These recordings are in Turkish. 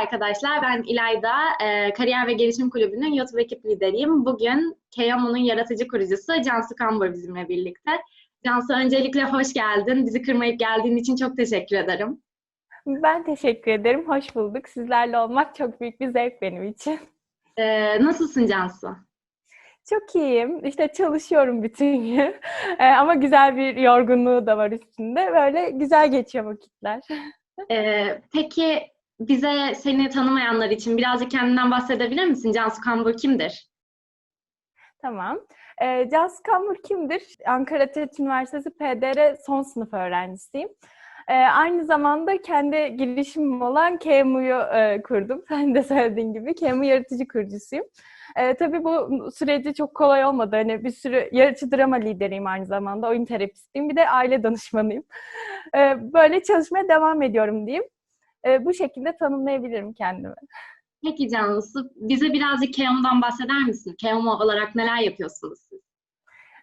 arkadaşlar. Ben İlayda, e, Kariyer ve Gelişim Kulübü'nün YouTube ekip lideriyim. Bugün Keyamo'nun yaratıcı kurucusu Cansu Kambur bizimle birlikte. Cansu öncelikle hoş geldin. Bizi kırmayıp geldiğin için çok teşekkür ederim. Ben teşekkür ederim. Hoş bulduk. Sizlerle olmak çok büyük bir zevk benim için. E, nasılsın Cansu? Çok iyiyim. İşte çalışıyorum bütün gün. E, ama güzel bir yorgunluğu da var üstünde. Böyle güzel geçiyor vakitler. E, peki bize seni tanımayanlar için birazcık kendinden bahsedebilir misin? Cansu Kambur kimdir? Tamam. E, Cansu Kambur kimdir? Ankara TET Üniversitesi PDR son sınıf öğrencisiyim. E, aynı zamanda kendi girişimim olan KMU'yu e, kurdum. Sen de söylediğin gibi KMU yaratıcı kurucusuyum. E, tabii bu süreci çok kolay olmadı. Hani bir sürü yaratıcı drama lideriyim aynı zamanda. Oyun terapistiyim. Bir de aile danışmanıyım. E, böyle çalışmaya devam ediyorum diyeyim. E, bu şekilde tanımlayabilirim kendimi. Peki Cansu, bize birazcık Keyamo'dan bahseder misin? Keyamo olarak neler yapıyorsunuz siz?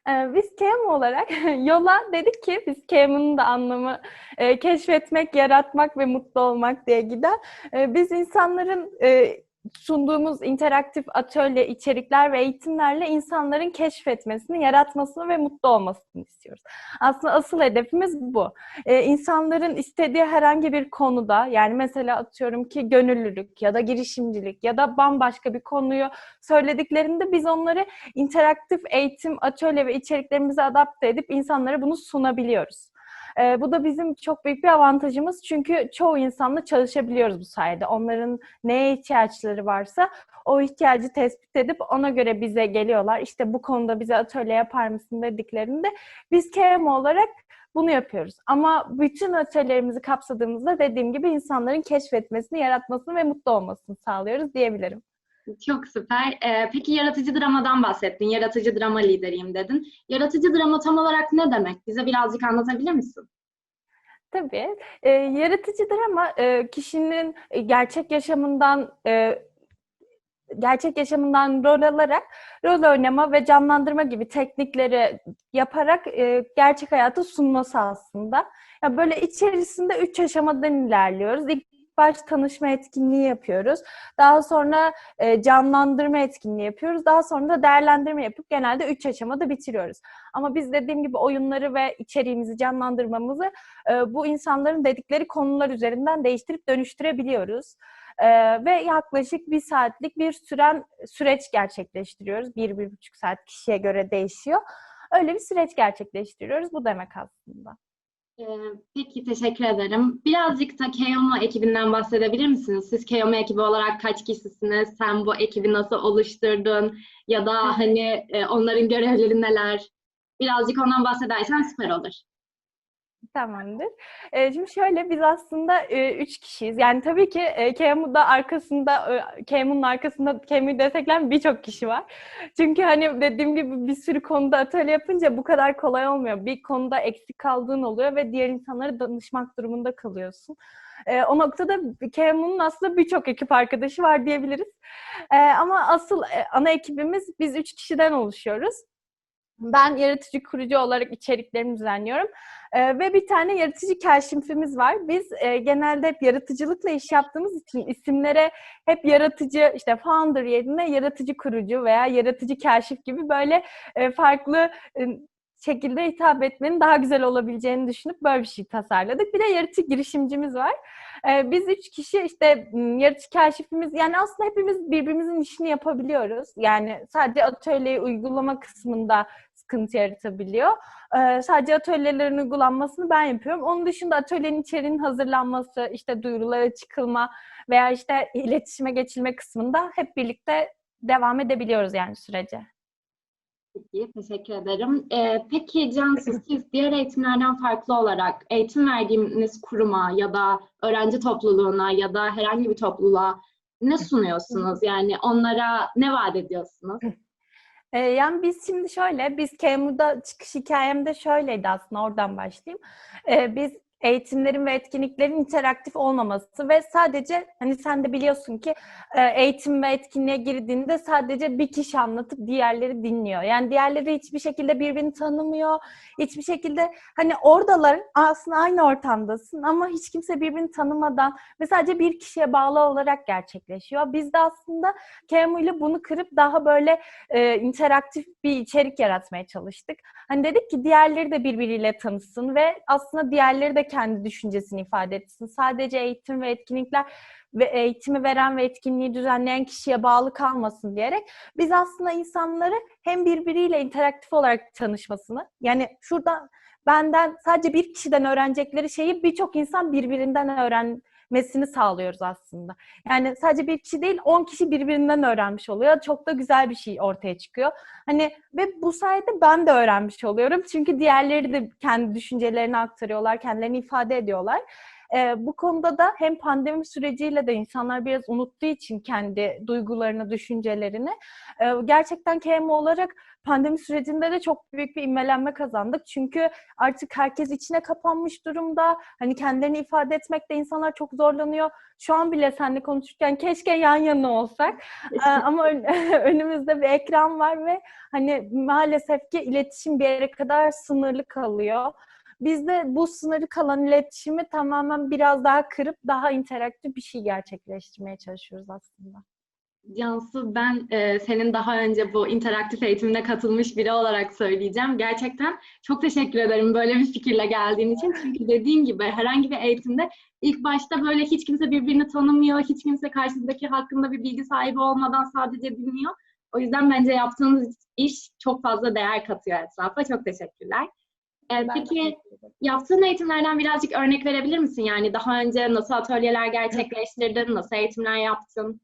Ee, Biz KEM olarak yola dedik ki biz KEM'in de anlamı e, keşfetmek, yaratmak ve mutlu olmak diye gider. E, biz insanların e, sunduğumuz interaktif atölye içerikler ve eğitimlerle insanların keşfetmesini, yaratmasını ve mutlu olmasını istiyoruz. Aslında asıl hedefimiz bu. Ee, insanların istediği herhangi bir konuda yani mesela atıyorum ki gönüllülük ya da girişimcilik ya da bambaşka bir konuyu söylediklerinde biz onları interaktif eğitim, atölye ve içeriklerimize adapte edip insanlara bunu sunabiliyoruz. Ee, bu da bizim çok büyük bir avantajımız çünkü çoğu insanla çalışabiliyoruz bu sayede. Onların neye ihtiyaçları varsa o ihtiyacı tespit edip ona göre bize geliyorlar. İşte bu konuda bize atölye yapar mısın dediklerinde biz KM olarak bunu yapıyoruz. Ama bütün atölyelerimizi kapsadığımızda dediğim gibi insanların keşfetmesini, yaratmasını ve mutlu olmasını sağlıyoruz diyebilirim. Çok süper. Ee, peki yaratıcı dramadan bahsettin. Yaratıcı drama lideriyim dedin. Yaratıcı drama tam olarak ne demek? Bize birazcık anlatabilir misin? Tabii. E, yaratıcı drama e, kişinin gerçek yaşamından e, gerçek yaşamından rol alarak rol oynama ve canlandırma gibi teknikleri yaparak e, gerçek hayatı sunması aslında. Ya böyle içerisinde üç aşamadan ilerliyoruz. İlk baş tanışma etkinliği yapıyoruz. Daha sonra e, canlandırma etkinliği yapıyoruz. Daha sonra da değerlendirme yapıp genelde üç aşamada bitiriyoruz. Ama biz dediğim gibi oyunları ve içeriğimizi canlandırmamızı e, bu insanların dedikleri konular üzerinden değiştirip dönüştürebiliyoruz. Ee, ve yaklaşık bir saatlik bir süren süreç gerçekleştiriyoruz. Bir, bir buçuk saat kişiye göre değişiyor. Öyle bir süreç gerçekleştiriyoruz. Bu demek aslında. Ee, peki teşekkür ederim. Birazcık da Keyomo ekibinden bahsedebilir misiniz? Siz Keyomo ekibi olarak kaç kişisiniz? Sen bu ekibi nasıl oluşturdun? Ya da hani e, onların görevleri neler? Birazcık ondan bahsedersen süper olur. Tamamdır. Ee, şimdi şöyle biz aslında e, üç kişiyiz. Yani tabii ki e, KMU'da arkasında, e, KMU'nun arkasında KMU'yu destekleyen birçok kişi var. Çünkü hani dediğim gibi bir sürü konuda atölye yapınca bu kadar kolay olmuyor. Bir konuda eksik kaldığın oluyor ve diğer insanlara danışmak durumunda kalıyorsun. E, o noktada KMU'nun aslında birçok ekip arkadaşı var diyebiliriz. E, ama asıl e, ana ekibimiz biz üç kişiden oluşuyoruz. Ben yaratıcı kurucu olarak içeriklerimi düzenliyorum. Ee, ve bir tane yaratıcı keşifimiz var. Biz e, genelde hep yaratıcılıkla iş yaptığımız için isimlere hep yaratıcı, işte founder yerine yaratıcı kurucu veya yaratıcı keşif gibi böyle e, farklı e, şekilde hitap etmenin daha güzel olabileceğini düşünüp böyle bir şey tasarladık. Bir de yaratıcı girişimcimiz var. Ee, biz üç kişi işte yaratıcı keşifimiz yani aslında hepimiz birbirimizin işini yapabiliyoruz. Yani sadece atölyeyi uygulama kısmında sıkıntı yaratabiliyor. Ee, sadece atölyelerin uygulanmasını ben yapıyorum. Onun dışında atölyenin içeriğinin hazırlanması, işte duyurulara çıkılma veya işte iletişime geçilme kısmında hep birlikte devam edebiliyoruz yani sürece. Peki, teşekkür ederim. Ee, peki Cansu, siz diğer eğitimlerden farklı olarak eğitim verdiğiniz kuruma ya da öğrenci topluluğuna ya da herhangi bir topluluğa ne sunuyorsunuz? Yani onlara ne vaat ediyorsunuz? Ee, yani biz şimdi şöyle, biz KMU'da çıkış hikayemde şöyleydi aslında, oradan başlayayım. Ee, biz eğitimlerin ve etkinliklerin interaktif olmaması ve sadece hani sen de biliyorsun ki e, eğitim ve etkinliğe girdiğinde sadece bir kişi anlatıp diğerleri dinliyor. Yani diğerleri hiçbir şekilde birbirini tanımıyor. Hiçbir şekilde hani oradalar aslında aynı ortamdasın ama hiç kimse birbirini tanımadan ve sadece bir kişiye bağlı olarak gerçekleşiyor. Biz de aslında KMU ile bunu kırıp daha böyle e, interaktif bir içerik yaratmaya çalıştık. Hani dedik ki diğerleri de birbiriyle tanısın ve aslında diğerleri de kendi düşüncesini ifade etsin. Sadece eğitim ve etkinlikler ve eğitimi veren ve etkinliği düzenleyen kişiye bağlı kalmasın diyerek biz aslında insanları hem birbiriyle interaktif olarak tanışmasını yani şurada benden sadece bir kişiden öğrenecekleri şeyi birçok insan birbirinden öğrenmesini sağlıyoruz aslında. Yani sadece bir kişi değil 10 kişi birbirinden öğrenmiş oluyor. Çok da güzel bir şey ortaya çıkıyor. Hani ve bu sayede ben de öğrenmiş oluyorum. Çünkü diğerleri de kendi düşüncelerini aktarıyorlar, kendilerini ifade ediyorlar. Ee, bu konuda da hem pandemi süreciyle de insanlar biraz unuttuğu için kendi duygularını, düşüncelerini e, gerçekten KM olarak pandemi sürecinde de çok büyük bir immelenme kazandık. Çünkü artık herkes içine kapanmış durumda. Hani kendilerini ifade etmekte insanlar çok zorlanıyor. Şu an bile seninle konuşurken keşke yan yana olsak. Ee, ama önümüzde bir ekran var ve hani maalesef ki iletişim bir yere kadar sınırlı kalıyor. Biz de bu sınırı kalan iletişimi tamamen biraz daha kırıp daha interaktif bir şey gerçekleştirmeye çalışıyoruz aslında. Cansu ben e, senin daha önce bu interaktif eğitimine katılmış biri olarak söyleyeceğim. Gerçekten çok teşekkür ederim böyle bir fikirle geldiğin için. Çünkü dediğin gibi herhangi bir eğitimde ilk başta böyle hiç kimse birbirini tanımıyor, hiç kimse karşısındaki hakkında bir bilgi sahibi olmadan sadece dinliyor. O yüzden bence yaptığınız iş çok fazla değer katıyor etrafa. Çok teşekkürler. Ee, peki yaptığın eğitimlerden birazcık örnek verebilir misin? Yani daha önce nasıl atölyeler gerçekleştirdin, nasıl eğitimler yaptın?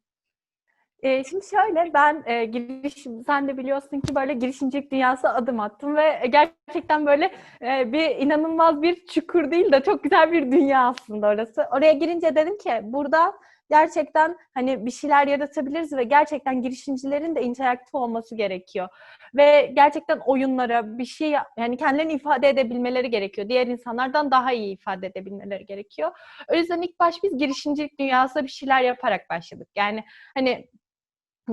Ee, şimdi şöyle ben e, girişim, sen de biliyorsun ki böyle girişimcilik dünyası adım attım ve gerçekten böyle e, bir inanılmaz bir çukur değil de çok güzel bir dünya aslında orası. Oraya girince dedim ki burada gerçekten hani bir şeyler yaratabiliriz ve gerçekten girişimcilerin de interaktif olması gerekiyor. Ve gerçekten oyunlara bir şey yani kendilerini ifade edebilmeleri gerekiyor. Diğer insanlardan daha iyi ifade edebilmeleri gerekiyor. O yüzden ilk baş biz girişimcilik dünyasında bir şeyler yaparak başladık. Yani hani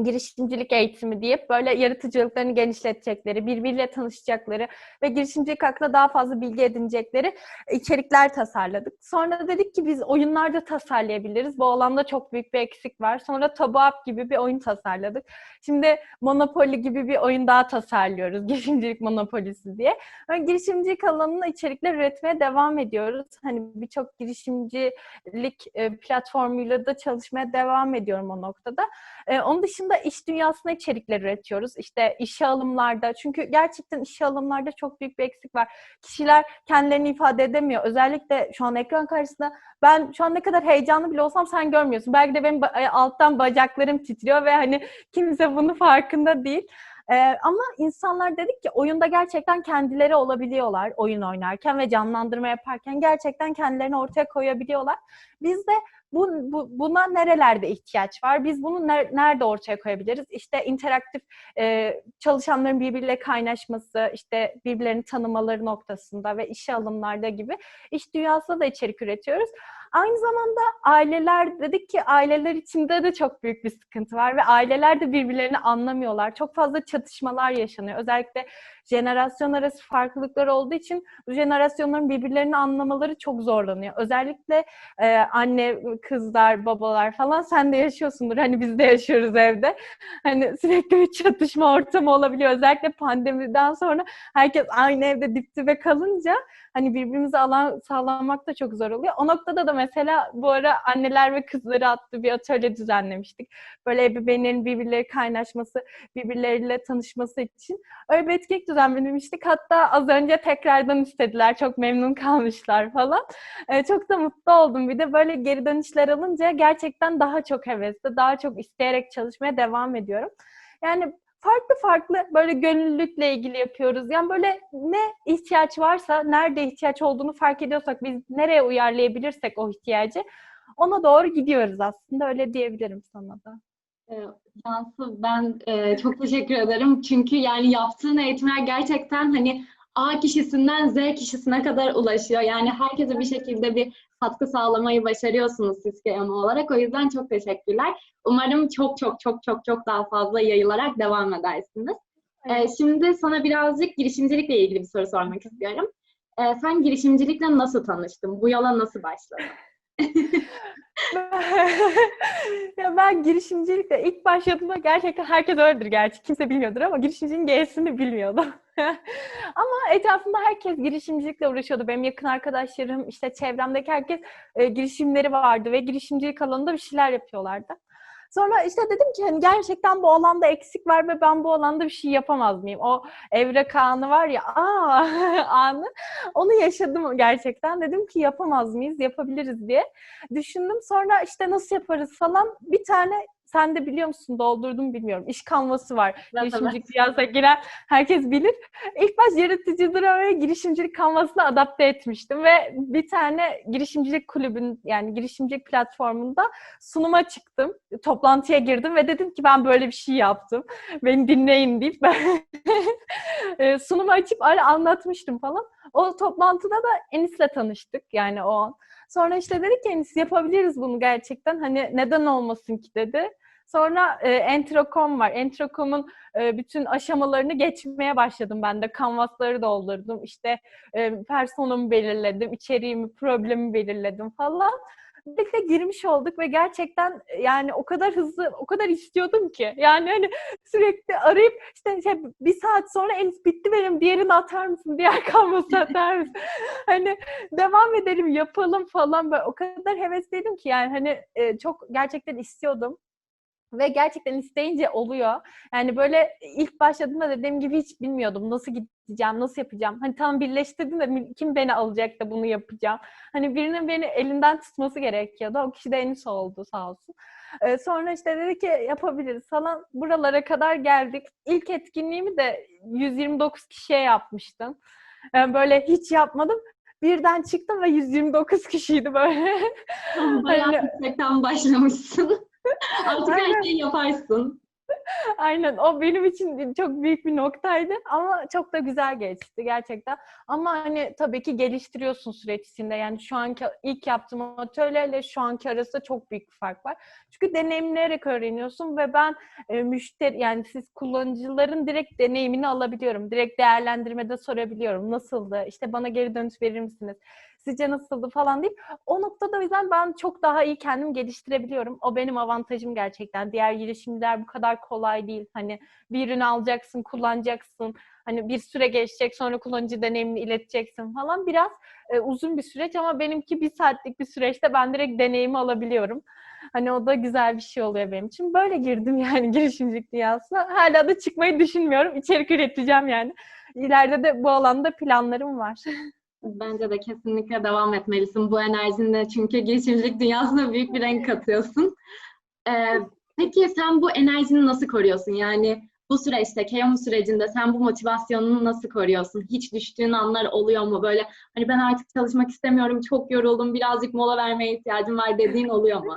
girişimcilik eğitimi deyip böyle yaratıcılıklarını genişletecekleri, birbiriyle tanışacakları ve girişimcilik hakkında daha fazla bilgi edinecekleri içerikler tasarladık. Sonra dedik ki biz oyunlarda tasarlayabiliriz. Bu alanda çok büyük bir eksik var. Sonra Tabu Up gibi bir oyun tasarladık. Şimdi Monopoly gibi bir oyun daha tasarlıyoruz. Girişimcilik Monopolisi diye. Böyle girişimcilik alanında içerikler üretmeye devam ediyoruz. Hani birçok girişimcilik e, platformuyla da çalışmaya devam ediyorum o noktada. E, onun dışında iş dünyasına içerikler üretiyoruz. İşte işe alımlarda çünkü gerçekten işe alımlarda çok büyük bir eksik var. Kişiler kendilerini ifade edemiyor. Özellikle şu an ekran karşısında ben şu an ne kadar heyecanlı bile olsam sen görmüyorsun. Belki de benim alttan bacaklarım titriyor ve hani kimse bunu farkında değil. Ee, ama insanlar dedik ki oyunda gerçekten kendileri olabiliyorlar oyun oynarken ve canlandırma yaparken gerçekten kendilerini ortaya koyabiliyorlar. Biz de bu, bu buna nerelerde ihtiyaç var? Biz bunu ner, nerede ortaya koyabiliriz? İşte interaktif e, çalışanların birbiriyle kaynaşması, işte birbirlerini tanımaları noktasında ve işe alımlarda gibi iş dünyasında da içerik üretiyoruz. Aynı zamanda aileler dedik ki aileler içinde de çok büyük bir sıkıntı var ve aileler de birbirlerini anlamıyorlar. Çok fazla çatışmalar yaşanıyor. Özellikle jenerasyon arası farklılıklar olduğu için bu jenerasyonların birbirlerini anlamaları çok zorlanıyor. Özellikle e, anne, kızlar, babalar falan sen de yaşıyorsundur. Hani biz de yaşıyoruz evde. Hani sürekli bir çatışma ortamı olabiliyor. Özellikle pandemiden sonra herkes aynı evde dip dibe kalınca hani birbirimize alan sağlamak da çok zor oluyor. O noktada da mesela bu ara anneler ve kızları adlı bir atölye düzenlemiştik. Böyle ebeveynlerin birbirleri kaynaşması, birbirleriyle tanışması için öyle bir etkinlik düzenlemiştik. Hatta az önce tekrardan istediler. Çok memnun kalmışlar falan. Ee, çok da mutlu oldum. Bir de böyle geri dönüşler alınca gerçekten daha çok hevesli, daha çok isteyerek çalışmaya devam ediyorum. Yani farklı farklı böyle gönüllülükle ilgili yapıyoruz. Yani böyle ne ihtiyaç varsa, nerede ihtiyaç olduğunu fark ediyorsak, biz nereye uyarlayabilirsek o ihtiyacı ona doğru gidiyoruz aslında. Öyle diyebilirim sana da. Ee, Cansu ben e, çok teşekkür ederim. Çünkü yani yaptığın eğitimler gerçekten hani A kişisinden Z kişisine kadar ulaşıyor. Yani herkese bir şekilde bir katkı sağlamayı başarıyorsunuz siz KMO olarak. O yüzden çok teşekkürler. Umarım çok çok çok çok çok daha fazla yayılarak devam edersiniz. Ee, şimdi sana birazcık girişimcilikle ilgili bir soru sormak istiyorum. Ee, sen girişimcilikle nasıl tanıştın? Bu yola nasıl başladın? ya ben girişimcilikle ilk başladığımda gerçekten herkes öyledir gerçi. Kimse bilmiyordur ama girişimcinin G'sini bilmiyordum. ama etrafımda herkes girişimcilikle uğraşıyordu. Benim yakın arkadaşlarım, işte çevremdeki herkes e, girişimleri vardı ve girişimcilik alanında bir şeyler yapıyorlardı. Sonra işte dedim ki hani gerçekten bu alanda eksik var ve ben bu alanda bir şey yapamaz mıyım? O evrek anı var ya, aa anı. Onu yaşadım gerçekten. Dedim ki yapamaz mıyız? Yapabiliriz diye düşündüm. Sonra işte nasıl yaparız falan. Bir tane sen de biliyor musun doldurdum bilmiyorum. İş kanvası var. Evet, girişimcilik dünyasına giren herkes bilir. İlk baş yaratıcı drama girişimcilik kanvasına adapte etmiştim ve bir tane girişimcilik kulübün yani girişimcilik platformunda sunuma çıktım. Toplantıya girdim ve dedim ki ben böyle bir şey yaptım. Beni dinleyin deyip ben sunumu açıp öyle anlatmıştım falan. O toplantıda da Enis'le tanıştık yani o an. Sonra işte dedi ki Enis yapabiliriz bunu gerçekten. Hani neden olmasın ki dedi. Sonra e, Entrocom var. Entrocom'un e, bütün aşamalarını geçmeye başladım ben de. Kanvasları doldurdum. İşte e, personamı belirledim, içeriğimi, problemi belirledim falan. Birlikte girmiş olduk ve gerçekten yani o kadar hızlı, o kadar istiyordum ki. Yani hani sürekli arayıp işte şey, bir saat sonra Enis bitti benim diğerini atar mısın? Diğer kanvası atar mısın? hani devam edelim, yapalım falan. Böyle o kadar hevesliydim ki yani hani e, çok gerçekten istiyordum. Ve gerçekten isteyince oluyor. Yani böyle ilk başladığımda dediğim gibi hiç bilmiyordum nasıl gideceğim, nasıl yapacağım. Hani tam birleştirdim de kim beni alacak da bunu yapacağım. Hani birinin beni elinden tutması gerekiyordu. O kişi de Enis oldu sağ olsun. Ee, sonra işte dedi ki yapabiliriz falan. Buralara kadar geldik. İlk etkinliğimi de 129 kişiye yapmıştım. Yani böyle hiç yapmadım. Birden çıktım ve 129 kişiydi böyle. Bayağı Hani- başlamışsın. Artık her şeyi yaparsın. Aynen o benim için çok büyük bir noktaydı ama çok da güzel geçti gerçekten. Ama hani tabii ki geliştiriyorsun süreç içinde. Yani şu anki ilk yaptığım atölyeyle şu anki arasında çok büyük bir fark var. Çünkü deneyimleyerek öğreniyorsun ve ben e, müşteri yani siz kullanıcıların direkt deneyimini alabiliyorum. Direkt değerlendirmede sorabiliyorum. Nasıldı? İşte bana geri dönüş verir misiniz? Sizce nasıldı falan deyip o noktada o yüzden ben çok daha iyi kendimi geliştirebiliyorum. O benim avantajım gerçekten. Diğer girişimler bu kadar kolay değil. Hani bir ürünü alacaksın, kullanacaksın. Hani bir süre geçecek sonra kullanıcı deneyimini ileteceksin falan. Biraz e, uzun bir süreç ama benimki bir saatlik bir süreçte ben direkt deneyimi alabiliyorum. Hani o da güzel bir şey oluyor benim için. Böyle girdim yani girişimcilik dünyasına. Hala da çıkmayı düşünmüyorum. İçerik üreteceğim yani. İleride de bu alanda planlarım var. Bence de kesinlikle devam etmelisin bu enerjinle. Çünkü girişimcilik dünyasına büyük bir renk katıyorsun. Ee, peki sen bu enerjini nasıl koruyorsun? Yani bu süreçte, KEOM sürecinde sen bu motivasyonunu nasıl koruyorsun? Hiç düştüğün anlar oluyor mu? Böyle hani ben artık çalışmak istemiyorum, çok yoruldum, birazcık mola vermeye ihtiyacım var dediğin oluyor mu?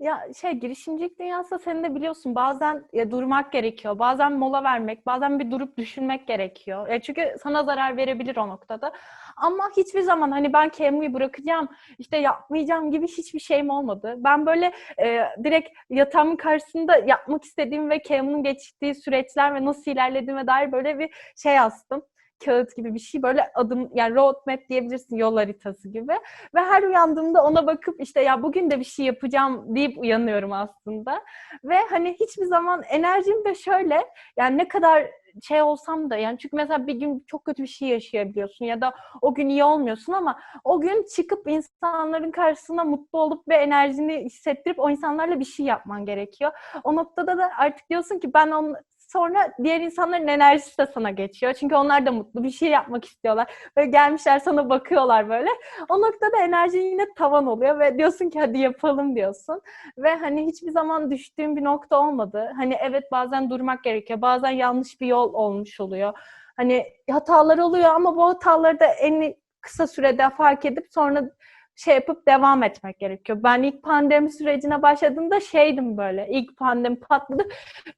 Ya şey girişimcilik dünyası senin de biliyorsun bazen ya, durmak gerekiyor. Bazen mola vermek, bazen bir durup düşünmek gerekiyor. E, çünkü sana zarar verebilir o noktada. Ama hiçbir zaman hani ben KMU'yu bırakacağım, işte yapmayacağım gibi hiçbir şeyim olmadı. Ben böyle e, direkt yatağımın karşısında yapmak istediğim ve KMU'nun geçtiği süreçler ve nasıl ilerlediğime dair böyle bir şey astım kağıt gibi bir şey böyle adım yani roadmap diyebilirsin yol haritası gibi ve her uyandığımda ona bakıp işte ya bugün de bir şey yapacağım deyip uyanıyorum aslında ve hani hiçbir zaman enerjim de şöyle yani ne kadar şey olsam da yani çünkü mesela bir gün çok kötü bir şey yaşayabiliyorsun ya da o gün iyi olmuyorsun ama o gün çıkıp insanların karşısında mutlu olup ve enerjini hissettirip o insanlarla bir şey yapman gerekiyor. O noktada da artık diyorsun ki ben on, sonra diğer insanların enerjisi de sana geçiyor. Çünkü onlar da mutlu bir şey yapmak istiyorlar. Ve gelmişler sana bakıyorlar böyle. O noktada enerji yine tavan oluyor ve diyorsun ki hadi yapalım diyorsun. Ve hani hiçbir zaman düştüğüm bir nokta olmadı. Hani evet bazen durmak gerekiyor. Bazen yanlış bir yol olmuş oluyor. Hani hatalar oluyor ama bu hataları da en kısa sürede fark edip sonra şey yapıp devam etmek gerekiyor. Ben ilk pandemi sürecine başladığımda şeydim böyle. İlk pandemi patladı.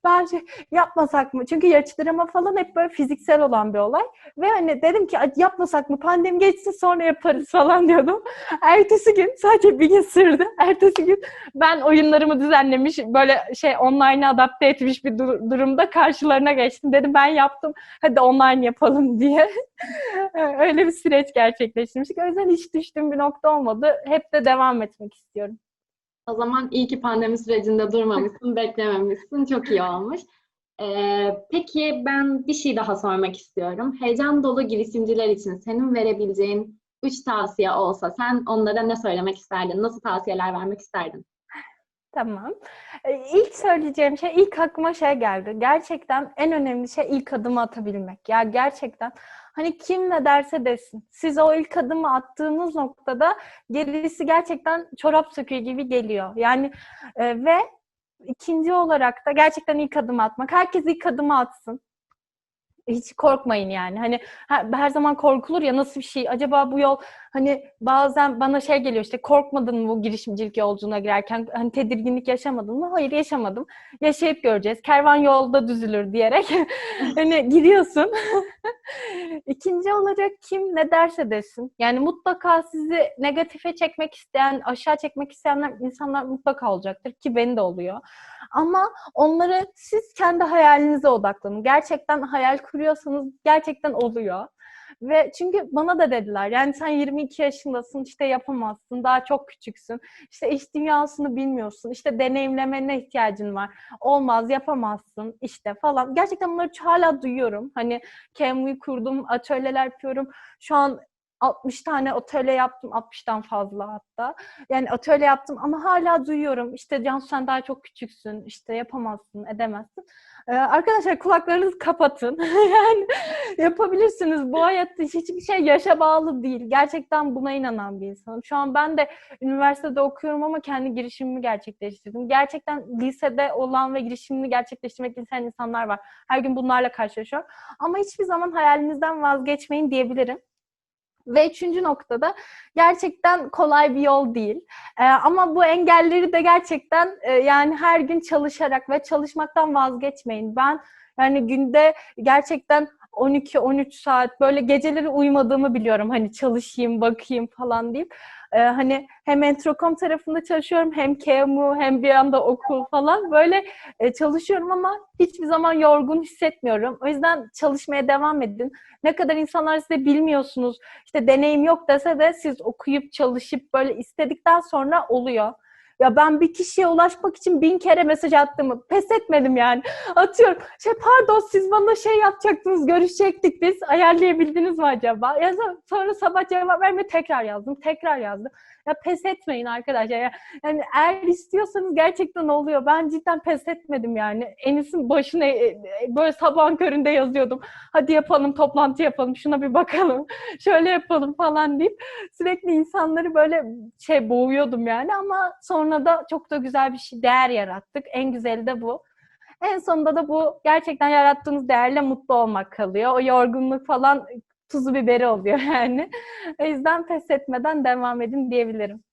Ben şey yapmasak mı? Çünkü yarıştırma falan hep böyle fiziksel olan bir olay. Ve hani dedim ki "Ay, yapmasak mı? Pandemi geçsin sonra yaparız falan diyordum. Ertesi gün sadece bir gün sürdü. Ertesi gün ben oyunlarımı düzenlemiş böyle şey online adapte etmiş bir dur- durumda karşılarına geçtim. Dedim ben yaptım. Hadi online yapalım diye. Öyle bir süreç gerçekleştirmiştik. O yüzden hiç düştüğüm bir nokta olmadı. Hep de devam etmek istiyorum. O zaman iyi ki pandemi sürecinde durmamışsın, beklememişsin. Çok iyi olmuş. Ee, peki ben bir şey daha sormak istiyorum. Heyecan dolu girişimciler için senin verebileceğin üç tavsiye olsa sen onlara ne söylemek isterdin? Nasıl tavsiyeler vermek isterdin? Tamam. Ee, İlk söyleyeceğim şey, ilk aklıma şey geldi. Gerçekten en önemli şey ilk adımı atabilmek. Ya gerçekten hani kim ne derse desin. Siz o ilk adımı attığınız noktada gerisi gerçekten çorap söküğü gibi geliyor. Yani e, ve ikinci olarak da gerçekten ilk adımı atmak. Herkes ilk adımı atsın. Hiç korkmayın yani. Hani her, her zaman korkulur ya nasıl bir şey? Acaba bu yol hani bazen bana şey geliyor işte korkmadın mı bu girişimcilik yolculuğuna girerken? Hani tedirginlik yaşamadın mı? Hayır yaşamadım. Yaşayıp göreceğiz. Kervan yolda düzülür diyerek hani giriyorsun. İkinci olarak kim ne derse desin. Yani mutlaka sizi negatife çekmek isteyen, aşağı çekmek isteyenler insanlar mutlaka olacaktır ki beni de oluyor. Ama onları siz kendi hayalinize odaklanın. Gerçekten hayal kuruyorsanız gerçekten oluyor. Ve çünkü bana da dediler yani sen 22 yaşındasın işte yapamazsın daha çok küçüksün işte iş dünyasını bilmiyorsun işte deneyimlemene ihtiyacın var olmaz yapamazsın işte falan. Gerçekten bunları hala duyuyorum. Hani Canva'yı kurdum atölyeler yapıyorum. Şu an 60 tane atölye yaptım 60'tan fazla hatta yani atölye yaptım ama hala duyuyorum işte Cansu sen daha çok küçüksün işte yapamazsın edemezsin ee, arkadaşlar kulaklarınızı kapatın. yani yapabilirsiniz. Bu hayatta hiçbir şey yaşa bağlı değil. Gerçekten buna inanan bir insanım. Şu an ben de üniversitede okuyorum ama kendi girişimimi gerçekleştirdim. Gerçekten lisede olan ve girişimini gerçekleştirmek isteyen insanlar var. Her gün bunlarla karşılaşıyorum. Ama hiçbir zaman hayalinizden vazgeçmeyin diyebilirim. Ve üçüncü noktada gerçekten kolay bir yol değil. Ee, ama bu engelleri de gerçekten e, yani her gün çalışarak ve çalışmaktan vazgeçmeyin. Ben yani günde gerçekten 12-13 saat böyle geceleri uyumadığımı biliyorum. Hani çalışayım, bakayım falan deyip. Ee, hani hem Entrocom tarafında çalışıyorum hem KMU hem bir anda okul falan böyle e, çalışıyorum ama hiçbir zaman yorgun hissetmiyorum. O yüzden çalışmaya devam edin. Ne kadar insanlar size bilmiyorsunuz, işte deneyim yok dese de siz okuyup çalışıp böyle istedikten sonra oluyor. Ya ben bir kişiye ulaşmak için bin kere mesaj attım. Pes etmedim yani. Atıyorum. Şey pardon siz bana şey yapacaktınız. Görüşecektik biz. Ayarlayabildiniz mi acaba? Ya sonra sabah cevap verme tekrar yazdım. Tekrar yazdım. Ya pes etmeyin arkadaşlar. Ya, yani eğer istiyorsanız gerçekten oluyor. Ben cidden pes etmedim yani. Enis'in başına e, e, böyle sabahın köründe yazıyordum. Hadi yapalım toplantı yapalım. Şuna bir bakalım. Şöyle yapalım falan deyip sürekli insanları böyle şey boğuyordum yani ama sonra da çok da güzel bir şey değer yarattık. En güzeli de bu. En sonunda da bu gerçekten yarattığınız değerle mutlu olmak kalıyor. O yorgunluk falan tuzu biberi oluyor yani. O yüzden pes etmeden devam edin diyebilirim.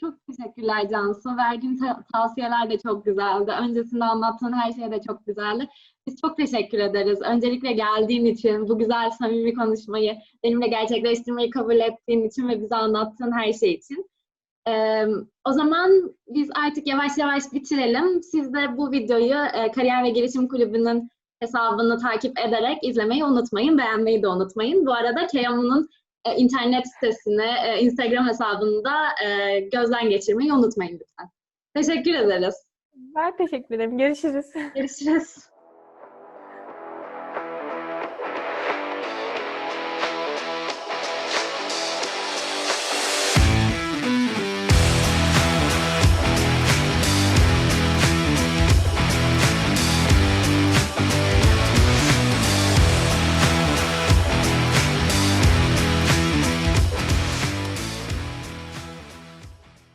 Çok teşekkürler Cansu. Verdiğin ta- tavsiyeler de çok güzeldi. Öncesinde anlattığın her şey de çok güzeldi. Biz çok teşekkür ederiz. Öncelikle geldiğin için, bu güzel samimi konuşmayı benimle gerçekleştirmeyi kabul ettiğin için ve bize anlattığın her şey için. Ee, o zaman biz artık yavaş yavaş bitirelim. Siz de bu videoyu e, Kariyer ve Gelişim Kulübü'nün hesabını takip ederek izlemeyi unutmayın, beğenmeyi de unutmayın. Bu arada Keyamu'nun e, internet sitesini, e, Instagram hesabını da e, gözden geçirmeyi unutmayın lütfen. Teşekkür ederiz. Ben teşekkür ederim. Görüşürüz. Görüşürüz.